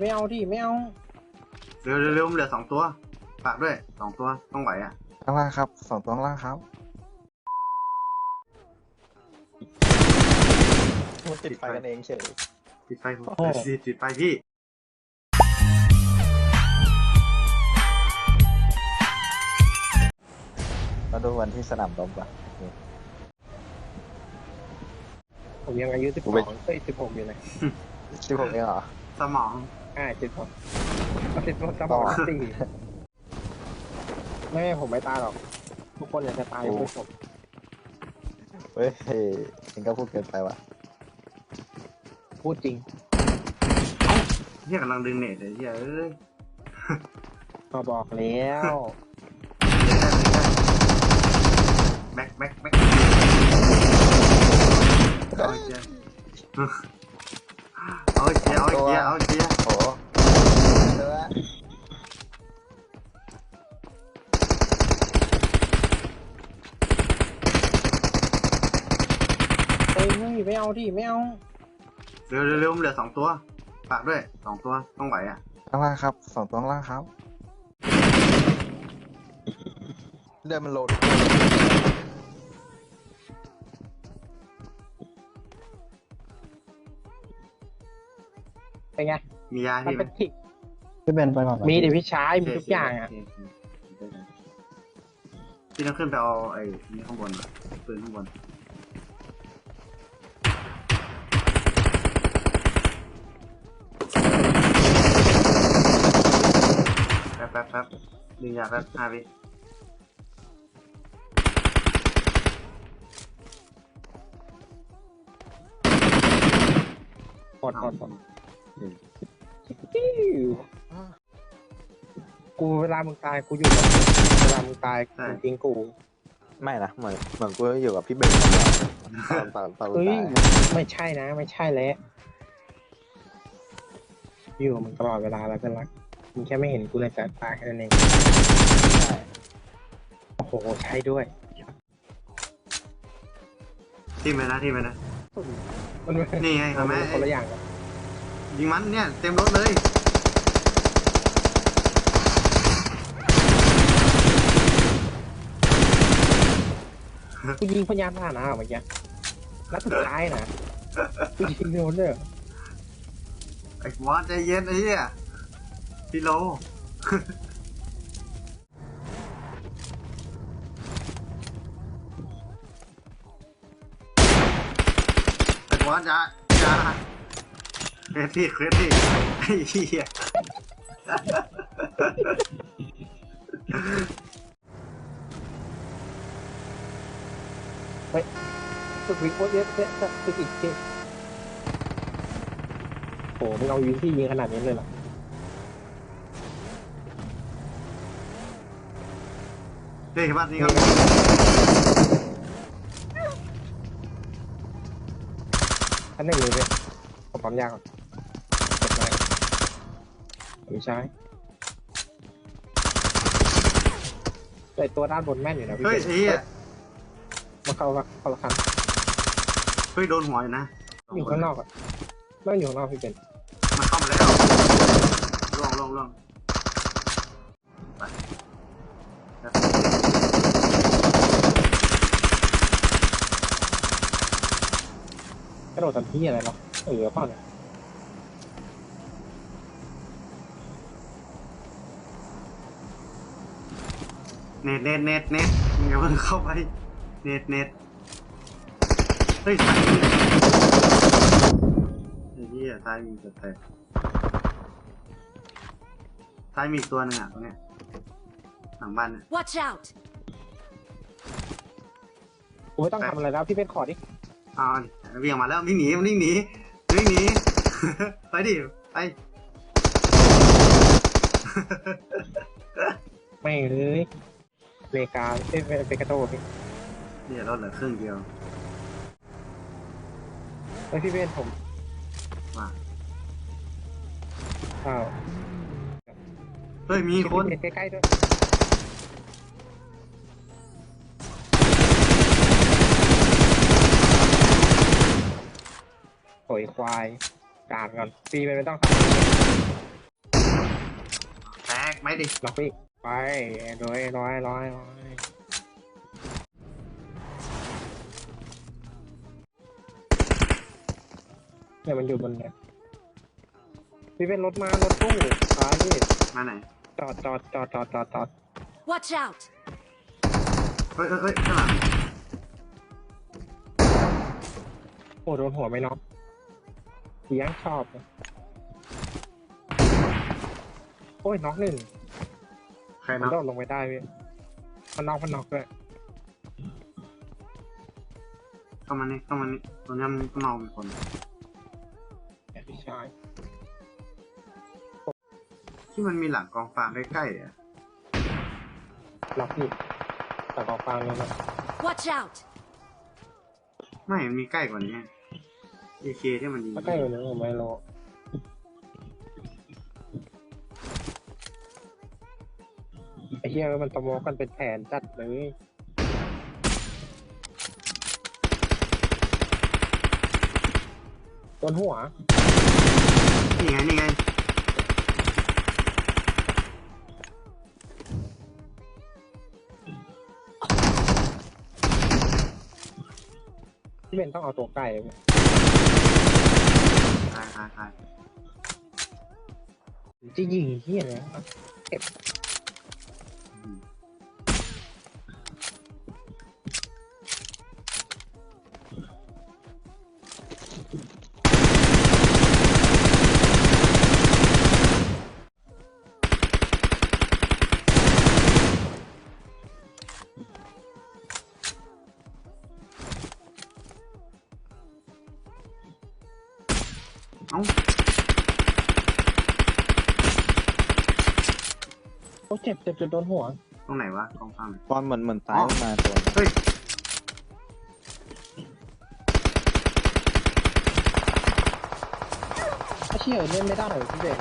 ไม่เอาดิไม่เอาเร็วเร็วเร็วมันเหลือสองตัวฝากด้วยสองตัวต้องไหวอะข้างล่างครับสองตัวข้างล่างครับ มันติดไฟกันเองเฉยติดไฟผมติดติดไฟพี่มาดูวันที่สนามรบป่ะผมยังอายุสิบสผมอไม่งเอ้ยสิบหกอยู่เลยสิบหกเองเหรอ สมอง อ่าสิบหกสิบหกสมองสี่ไม่ไม่ ผมไม่ตายหรอก ทุกคนอยากจะตายยกเว้นผมเฮ้ยเองก็พูดเกินไปว่ะ พูดจริงเฮียกำลังดึงเน็ตเลยเฮียเอ้ยมาบอกแล้วแบ็คแบ็คแบ็ค เอาเจียเอาเจียเอาเจียเอาไอ้เจียโอ้เจอเฮ้ยไม่เอาดิไม่เอาเร็วเร็วเร็วมันเหลือสองตัวฝากด้วยสองตัวต้องไหวอะข้างล่างครับสองตัวข้างล่างครับเลือดมันโหลด เป็นไง มียามันที่ไหมเป็นทิกพี่เบนไปก่อนมีเดี๋ยวพี่ชายมีทุกอย่างอะ โเคโอเคพี่ต้องขึ้นไปเอาไอ้นี่ข้างบนอะปืนข้างบนแป๊บแป๊บแป๊บดึงยาแป๊บห้าวิหมดหมดหมดจิ้ว กูเวลามึงตายกูอยู่กับเวลามึงตายกูจริงกูไม่นะเหมือนเหมือนกูอยู่กับพี่เบนตอนตอนตอนเฮ้ยตายไม่ใช่นะ ไม่ใช่แล้วอยู่กับมึงตลอดเวลาแล้วเพื่อนรักมึงแค่ไม่เห็นกูในสายตาแค่นั้นเองโอ้โหใช่ด้วย ทีมไปนะทีมไปนะมันมันนี่ไงครับแม่คนละอย่างกัน ยิงมันเนี่ยเต็มรถเลยกูยิงพยานผ่านนะเมื่อกี้นัดสุดท้ายนะกูยิงโดนเลยเหรอไอ้วอสใจเย็นไอ้เหี้ยพี่โลไอ้วอสจ้าจ้า เครดิตเครดิตไอ้เหี้ยสุดวิโคตรเยอะเยอะสุดอีกทีโอ้มึงเอายิงที่ยิงขนาดนี้เลยเหรอเฮ้ยบ้านนี้ก็อันหนึ่งเลยเลยผมความยากก่อนกดไป ไม่ใช่แต่ตัวด้านบนแม่นอยู่นะพี่เฮ้ยเบนไอ้เหี้ยมาเข้ามาเข้าละครั้งเฮ้ยโดนหัวอยู่นะอยู่ข้างนอกอะไม่อยู่ข้างนอกพี่เป็นมันเข้ามาแล้วล่วงล่วงล่วงไปแล้วกระโดดทันทีอะไรหรอเออเปล่าเนี่ย เน็ตเน็ตเน็ตเน็ตมึงอย่าเพิ่งเข้าไป เน็ตเน็ตเฮ้ยตายมีไอ้เหี้ยตายมีเกิดแตกตายมีอีกตัวหนึ่งอะตรงเนี้ยหลังบ้านเนี่ย Watch out! กูไม่ต้องทำอะไรแล้วพี่เป็นขอดิเอาดิวิ่งออกมาแล้ววิ่งหนีวิ่งหนีวิ่งหนี ไปดิ ไป ไม่เลย เลกาเอ้ยเปกาโต้พี่เนี่ยรถเหลือครึ่งเดียวไอ้ยพี่เป็นผมมาอ้าวเฮ้ยมีคนใกล้ๆด้วยโอยควายการก่อนปีมันไม่ต้องทแตกไม่ดิำล็อกพี่ ไปร้อยร้อยร้อยร้อยเนี่ยมันอยู่บนเนี่ยพี่เป็นรถมารถตู้ซ้ายพี่มาไหน จอดจอดจอดจอดจอดจอด Watch out! เฮ้ยเฮ้ยเฮ้ยข้างหลังโอ้โดนหัวไม่น็อกเสียงชอบเลยโอ้ยน็อกหนึ่ง ใครมันนะโดดลงไปได้พี่มันน็อกมันน็อกด้วยเข้ามานี่เข้ามานี่ตรงนี้มันก็เมาเป็นคนแอบพี่ชายที่มันมีหลังกองฟางใกล้ๆอะล็อกพี่แต่กองฟางเลยนะ Watch out! ไม่มันมีใกล้กว่านี้เอเคที่มันยิงถ้าใกล้กว่านี้ผมไม่รู้ เหี้ยมันตะโมกันเป็นแผนจัดเลยโดนหัว นี่ไง นี่ไงพี่เบนต้องเอาตัวไก่ไปตายตายตายจะยิงเหี้ยเลยเก็บ เจ็บเจ็บจนโดนหัว ตรงไหนวะกองฟางตอนเหมือนเหมือนตายขึ้นมาตัวเฮ้ยถ้าเชี่ยเล่นไม่ได้เลยพี่เบน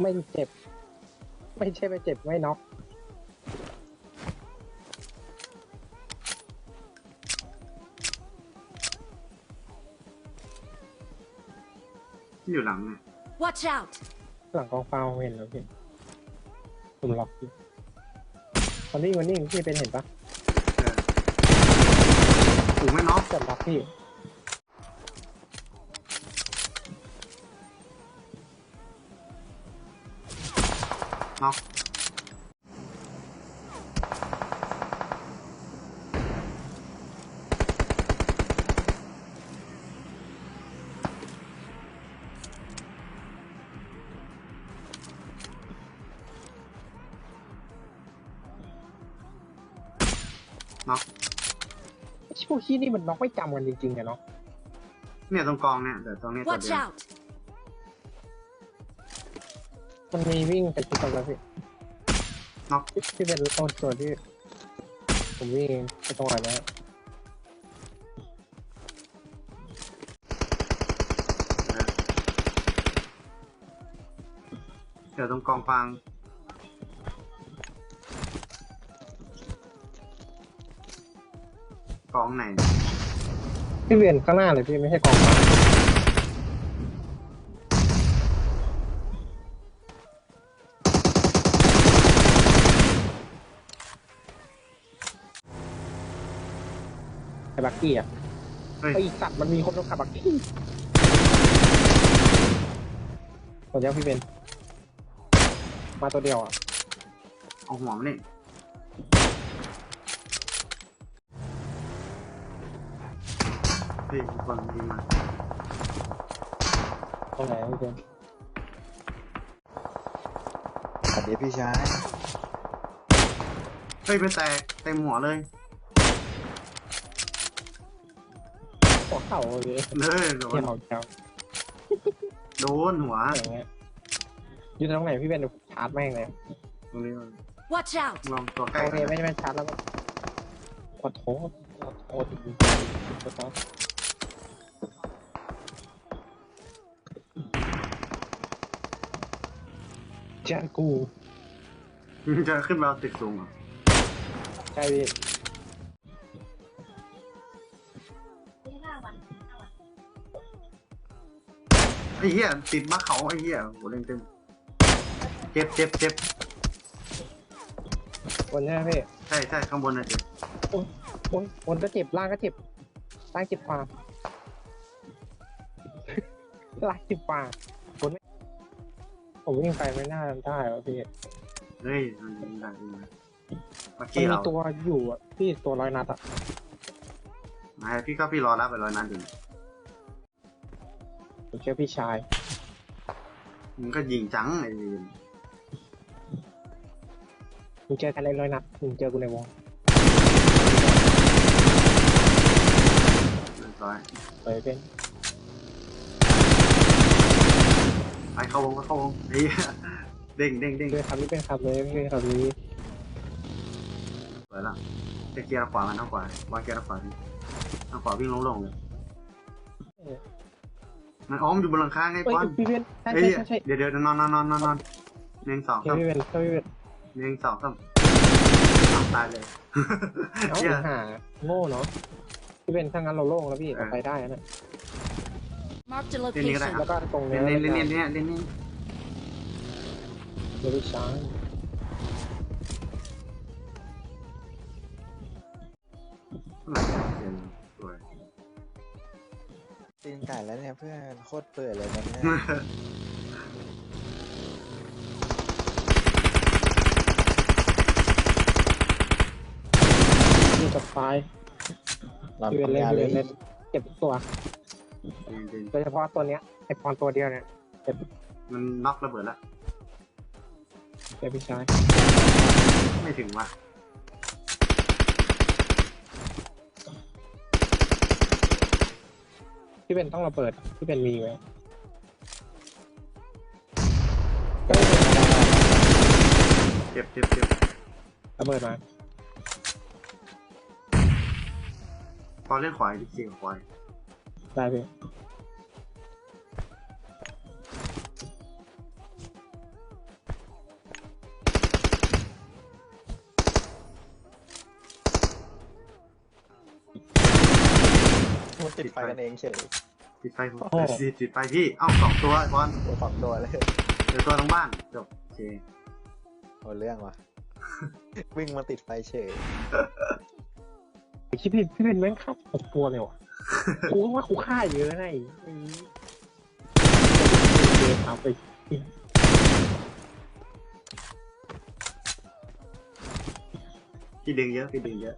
ไม่เจ็บ ไม่ใช่ไม่เจ็บไม่น็อก ที่อยู่หลังเนี่ย Watch out! หลังกองฟาวเห็นแล้วพี่ผมล็อกพี่มันวิ่งมันวิ่งพี่เป็นเห็นปะเออถูกไหมน็อกจับล็อกพี่น็อก น็อกพวกขี้นี่มันน็อกไม่จำกันจริงๆอะเนาะเนี่ยตรงกองเนี่ยเดี๋ยวตรงนี้ตัว Watch เดียว out! มันมีวิ่งกันที่ตรงแล้วพี่น็อก ที่ที่เป็นต้นตัวที่ ผมวิ่งไปตรงไหนนะเดี๋ยวตรงกองฟาง กองไหน พี่เวียนข้างหน้าเลยพี่ไม่ใช่กองฟางไอ้บักกี้อะเฮ้ย ไอ้สัตว์มันมีคนต้องขับบักกี้ตัวเดียวพี่เบนมาตัวเดียวอะเอาหัวมันนี่ เฮ้ยมีคนยิงมาตรงไหนพี่เบนสวัสดีพี่ชายเฮ้ยไปแตกเต็มหัวเลยหัวเข่าเลยเลยโดเที่นยวเจ้าโดนหัวอย่างเงี้ยอยู่ตรงไหนพี่เบนเดี๋ยวชาร์จแม่งเลยตรงนี้ Watch out! ลองตัวใกล้โอกัเคนไม่ไม่ชาร์จแล้วก็ขอโทษขอโทษจริงๆขอโทษ จ้ากูมึงจะขึ้นมาเอาตึกสูงเหรอใช่พี่ไอ้เหี้ยติดมาเขาไอ้เหี้ยโหเล่นเต็มเจ็บเจ็บเจ็บคนใช่ไหมพี่ใช่ใช่ข้างบนนะเจ็บโอ้ยคนก็เจ็บล่างก็เจ็บล่างเจ็บปากล่างเจ็บปากคนไม่ ผมวิ่งไปไม่น่าได้วะพี่เฮ้ยมันยิงได้ยิงได้เมื่อมันกี้มีเราตัวอยู่อะพี่ตัวร้อยนัดอะไอ้พี่ก็พี่รอรับไปร้อยนัดอยู่ผมเชื่อพี่ชาย มึงก็ยิงจังไอ้เวียนมึงเจอกันในร้อยนัดมึงเจอกูในวงเรียบร้อย ไปเป็น ไปเข้าวงก็เข้าวงไอ้เหี้ยเด้งเด้งเด้งเป็นคำนี้เป็นคำเลยไม่เป็นคำนี้สวยละจะเกียร์ขวามันทางขวาวางเกียร์ขวาดิทางขวาวิ่งโล่งๆเลยมันอ้อมอยู่บนหลังคาไงเฮ้ยป้อนพี่เวนใช่เฮ้ยใช่ใช่เดี๋ยวเดี๋ยวนอนนอนนอนนอนนอนหนึ่งสองใช่สามพี่เวนใช่พี่เวนหนึ่งสองสามอ้าวตายเลยเอ้าเหี้ยหาโง่เนาะพี่เวนถ้างั้นเราโล่งแล้วพี่เออเราไปได้นะ Marked a Đây, đây, location. แล้วก็ตรงเล่เนี้นยเล่นเล่นเล่นเล่นเล่นเล่นเดี๋ยวพี่ช้างหลังเกมสวย ตีนไก่แล้วเนี่ยเพื่อนโคตรเปิดเลยตอนเนี้ยอยู่กับไฟเราพี่เวนเล่นทำงานพี่เลเวยนเล่นเก็บทุกตัว จริงจริงโดยเฉพาะตัวเนี้ยไอปอนตัวเดียวเนี่ยมันน็อกระเบิดละเดี๋ยวพี่ชายไม่ถึงว่ะพี่เวนต้องระเบิดพี่เวนมีไว้เจ็บเจ็บเจ็บระเบิดมาพอเล่นขวาดิเกียร์ขวาได้พี่ มันติดไฟกันเองเฉยติดไฟผมติดติดไฟพี่ เอ้าสองตัวบอลตัวสองตัวเลยเดี๋ยวตัวทั้งบ้านจบโอเคเอาเรื่องว่ะ วิ่งมาติดไฟเฉยคิดพี่พี่เวนแม่งขับหกตัวเลยว่ะ กูว่ากูฆ่าเยอะนะไอ้ไอ้เดี๋ยวเอาไปพี่ดึงเยอะพี่ดึงเยอะ